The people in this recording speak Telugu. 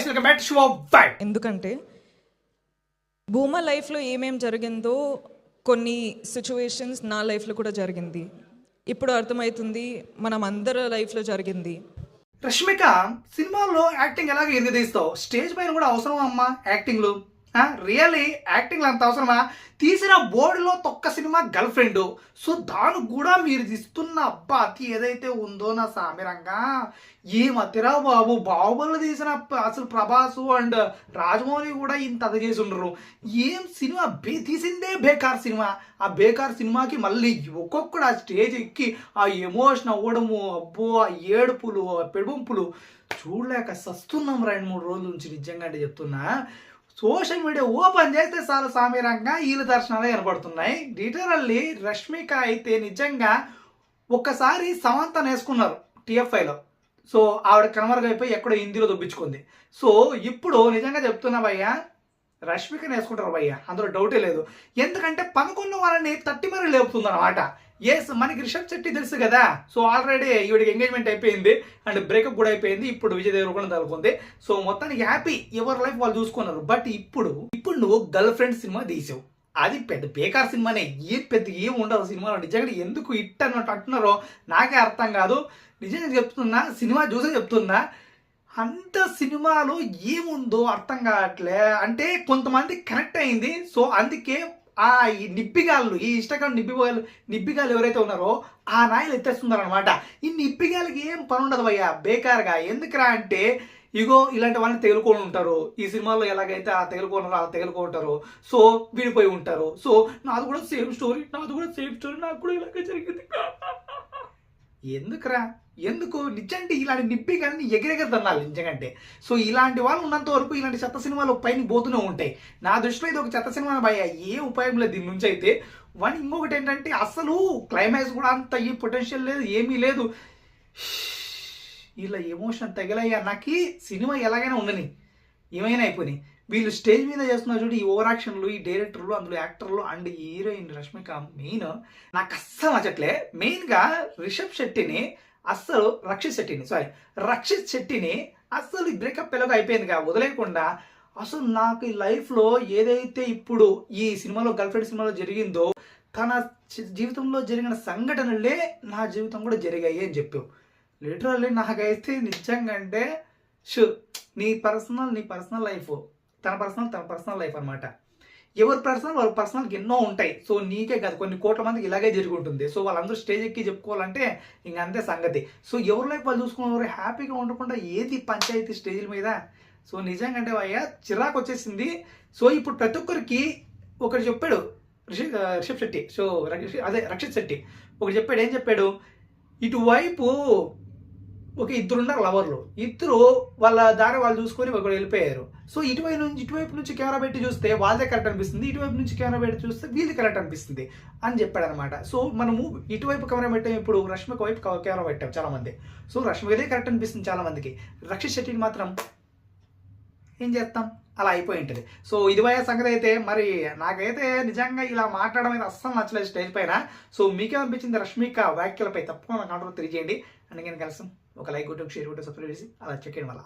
షో ఎందుకంటే భూమా లైఫ్లో ఏమేం జరిగిందో కొన్ని సిచ్యువేషన్స్ నా లైఫ్లో కూడా జరిగింది. ఇప్పుడు అర్థమవుతుంది మనం అందరి లైఫ్లో జరిగింది. రష్మిక సినిమాల్లో యాక్టింగ్ ఎలాగ ఎరగదీస్తావు స్టేజ్ పైన కూడా అవసరమా అమ్మా యాక్టింగ్లు రియల్లీ యాక్టింగ్ అంత అవసరమా? తీసిన బోర్డులో తొక్క సినిమా గర్ల్ ఫ్రెండ్. సో దానికి కూడా మీరు ఇస్తున్న అబ్బా అది ఏదైతే ఉందో నా సామిరంగా ఈ మతిరా బాబు బాహుబలి తీసిన అసలు ప్రభాసు అండ్ రాజమౌళి కూడా ఇంత అది చేసి ఉండరు. ఏం సినిమా? బే తీసిందే బేకార్ సినిమా. ఆ బేకార్ సినిమాకి మళ్ళీ ఒక్కొక్కడు ఆ స్టేజ్ ఎక్కి ఆ ఎమోషన్ అవ్వడము అబ్బో ఆ ఏడుపులు ఆ పెడుపులు చూడలేక సస్తున్నాం రెండు మూడు రోజుల నుంచి నిజంగా అంటే చెప్తున్నా. సోషల్ మీడియా ఓపెన్ చేస్తే చాలా సామీరంగా వీళ్ళ దర్శనాలు ఏర్పడుతున్నాయి. లిటరల్లీ రష్మిక అయితే నిజంగా ఒక్కసారి సమంత వేసుకున్నారు టీఎఫ్ఐలో. సో ఆవిడ కనుమరుగైపోయి ఎక్కడో హిందీలో దుబ్బించుకుంది. సో ఇప్పుడు నిజంగా చెప్తున్నా భయ్యా రష్మికని వేసుకుంటారు భయ్య. అందులో డౌటే లేదు. ఎందుకంటే పనుకున్న వాళ్ళని తట్టి మరీ లేపుతుంది అనమాట ఎస్ మనకి రిషబ్ శెట్టి తెలుసు కదా. సో ఆల్రెడీ ఈవిడికి ఎంగేజ్మెంట్ అయిపోయింది. అండ్ బ్రేకప్ కూడా అయిపోయింది. ఇప్పుడు విజయ్ దేవరకొండ తలుకుంది సో మొత్తానికి హ్యాపీ ఎవరి లైఫ్ వాళ్ళు చూసుకున్నారు. బట్ ఇప్పుడు ఇప్పుడు నువ్వు గర్ల్ ఫ్రెండ్ సినిమా తీసావు. అది పెద్ద బేకార్ సినిమానే. ఏ పెద్ద ఏం ఉండదు సినిమాలో. నిజంగా ఎందుకు ఇట్ అన్నట్టు అంటున్నారో నాకే అర్థం కాదు. నిజంగా చెప్తున్నా సినిమా చూసే చెప్తున్నా. అంత సినిమాలో ఏముందో అర్థం కావట్లే. అంటే కొంతమంది కనెక్ట్ అయింది. సో అందుకే ఆ ఈ నిప్పిగాళ్ళు ఈ ఇన్స్టాగ్రామ్ నిబ్బిగాళ్ళు నిప్పిగాలు ఎవరైతే ఉన్నారో ఆ నాయలు ఎత్తేస్తున్నారనమాట ఈ నిప్పిగాలకి ఏం పని ఉండదు భయ్యా బేకార్గా. ఎందుకురా అంటే ఇగో ఇలాంటి వాళ్ళని తేలుకొని ఉంటారు. ఈ సినిమాలో ఎలాగైతే ఆ తేలుకున్నారో అలా తేలుకుంటారు సో విడిపోయి ఉంటారు. సో నాది కూడా సేమ్ స్టోరీ నాది కూడా సేమ్ స్టోరీ నాకు కూడా ఇలాగే జరిగింది. ఎందుకురా? ఎందుకు? నిజంటే ఇలాంటి నిప్పి కానీ ఎగిరెగర తన్నాలి నిజంగంటే. సో ఇలాంటి వాళ్ళు ఉన్నంత వరకు ఇలాంటి చెత్త సినిమాలు పైన పోతూనే ఉంటాయి. నా దృష్టిలో ఇది ఒక చెత్త సినిమా భయ ఏ ఉపాయం లేదు దీని నుంచి అయితే. వన్ ఇంకొకటి ఏంటంటే అసలు క్లైమాక్స్ కూడా అంత ఈ పొటెన్షియల్ లేదు ఏమీ లేదు. ఇలా ఎమోషన్ తగిలయ్యా. నాకు సినిమా ఎలాగైనా ఉండని. ఏమైనా అయిపోయినాయి. వీళ్ళు స్టేజ్ మీద చేస్తున్నారు చూడు ఈ ఓవర్ యాక్షన్లు ఈ డైరెక్టర్లు అందులో యాక్టర్లు అండ్ ఈ హీరోయిన్ రష్మిక మెయిన్. నాకు అస్సలు నచ్చట్లే. మెయిన్గా రిషబ్ శెట్టిని అస్సలు రక్షిత్ శెట్టిని సారీ రక్షిత్ శెట్టిని అస్సలు బ్రేకప్ ఎలాగో అయిపోయిందిగా వదిలేకుండా అసలు నాకు ఈ లైఫ్లో ఏదైతే ఇప్పుడు ఈ సినిమాలో గర్ల్ ఫ్రెండ్ సినిమాలో జరిగిందో తన జీవితంలో జరిగిన సంఘటనలే నా జీవితం కూడా జరిగాయి అని చెప్పావు లిటరల్లీ నాకైతే నిజంగా అంటే షూ నీ పర్సనల్ నీ పర్సనల్ లైఫ్. తన పర్సనల్ తన పర్సనల్ లైఫ్ అన్నమాట. ఎవరి పర్సనల్ వాళ్ళ పర్సనల్కి ఎన్నో ఉంటాయి. సో నీకే కాదు కొన్ని కోట్ల మందికి ఇలాగే జరుగుతుంది సో వాళ్ళందరూ స్టేజ్ ఎక్కి చెప్పుకోవాలంటే ఇంక అంతే సంగతి. సో ఎవరి లైఫ్ వాళ్ళు చూసుకున్న హ్యాపీగా ఉండకుండా ఏది పంచాయతీ స్టేజ్ల మీద? సో నిజంగా అంటే అయ్యా చిరాకు వచ్చేసింది. సో ఇప్పుడు ప్రతి ఒక్కరికి ఒకటి చెప్పాడు రిషి రిషబ్ శెట్టి. సో అదే రక్షిత్ శెట్టి. ఒకటి చెప్పాడు ఏం చెప్పాడు? ఇటువైపు ఒక ఇద్దరు ఉన్నారు లవర్లు. ఇద్దరు వాళ్ళ దారి వాళ్ళు చూసుకొని ఒకరు వెళ్ళిపోయారు. సో ఇటువైపు నుంచి ఇటువైపు నుంచి కెమెరా పెట్టి చూస్తే వాళ్ళదే కరెక్ట్ అనిపిస్తుంది. ఇటువైపు నుంచి కెమెరా పెట్టి చూస్తే వీళ్ళది కరెక్ట్ అనిపిస్తుంది అని చెప్పాడు అనమాట సో మనము ఇటువైపు కెమెరా పెట్టాం ఇప్పుడు రష్మిక వైపు కెమెరా పెట్టాం చాలా మంది సో రష్మికదే కరెక్ట్ అనిపిస్తుంది చాలా మందికి రక్షిత్ శెట్టిని మాత్రం ఏం చేస్తాం? అలా అయిపోయి ఉంటుంది. సో ఇదివయ సంగతి అయితే మరి నాకైతే నిజంగా ఇలా మాట్లాడడం అయితే అస్సలు నచ్చలేదు స్టేజ్ పైన. సో మీకేమనిపించింది రష్మిక వ్యాఖ్యలపై తప్పకుండా కాంట్రోల్ తెలియజేయండి. అండ్ నేను కలిసి. ఒక లైక్ కొట్టి ఒక షేర్ కొట్టి సబ్స్క్రైబ్ చేసి అలా చెక్ చేయడం వల్ల